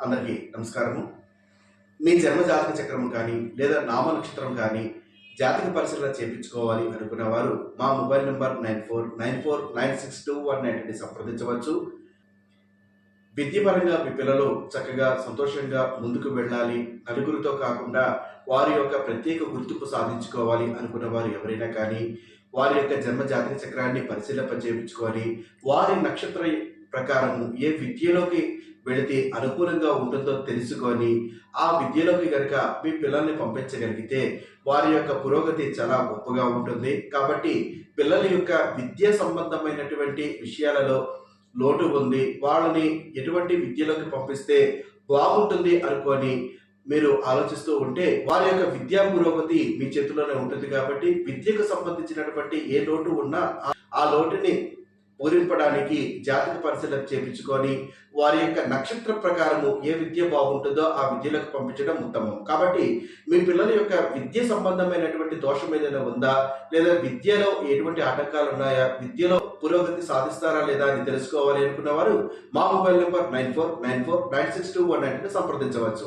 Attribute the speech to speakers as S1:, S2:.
S1: అందరికీ నమస్కారము. మీ జన్మ జాతక చక్రం కానీ లేదా నామ నక్షత్రం కానీ జాతక పరిశీలన చేయించుకోవాలి అనుకున్న వారు మా mobile number nine four nine four nine six two one nine సంప్రదించవచ్చు. విద్యపరంగా మీ పిల్లలు చక్కగా సంతోషంగా ముందుకు వెళ్ళాలి. నలుగురితో కాకుండా వారి యొక్క ప్రత్యేక గుర్తింపు సాధించుకోవాలి అనుకున్న వారు ఎవరైనా కానీ వారి యొక్క జన్మ జాతక చక్రాన్ని పరిశీలింప చేయించుకొని వారి నక్షత్ర ప్రకారము ఏ విద్యలోకి వెళితే అనుకూలంగా ఉంటుందో తెలుసుకొని ఆ విద్యలోకి కనుక మీ పిల్లల్ని పంపించగలిగితే వారి యొక్క పురోగతి చాలా గొప్పగా ఉంటుంది. కాబట్టి పిల్లల యొక్క విద్య సంబంధమైనటువంటి విషయాలలో లోటు ఉంది. వాళ్ళని ఎటువంటి విద్యలోకి పంపిస్తే బాగుంటుంది అనుకొని మీరు ఆలోచిస్తూ ఉంటే వారి యొక్క విద్యా పురోగతి మీ చేతిలోనే ఉంటుంది కాబట్టి విద్యకు సంబంధించినటువంటి ఏ లోటు ఉన్నా ఆ లోటుని పూరింపడానికి జాతక పరిశీలన చేపించుకొని వారి యొక్క నక్షత్ర ప్రకారము ఏ విద్య బాగుంటుందో ఆ విద్యలకు పంపించడం ఉత్తమం. కాబట్టి మీ పిల్లల యొక్క విద్య సంబంధమైనటువంటి దోషం ఏదైనా ఉందా? లేదా విద్యలో ఎటువంటి ఆటంకాలు ఉన్నాయా? విద్యలో పురోగతి సాధిస్తారా లేదా అని తెలుసుకోవాలి అనుకున్న వారు మా mobile number nine four nine four nine six two one nine సంప్రదించవచ్చు.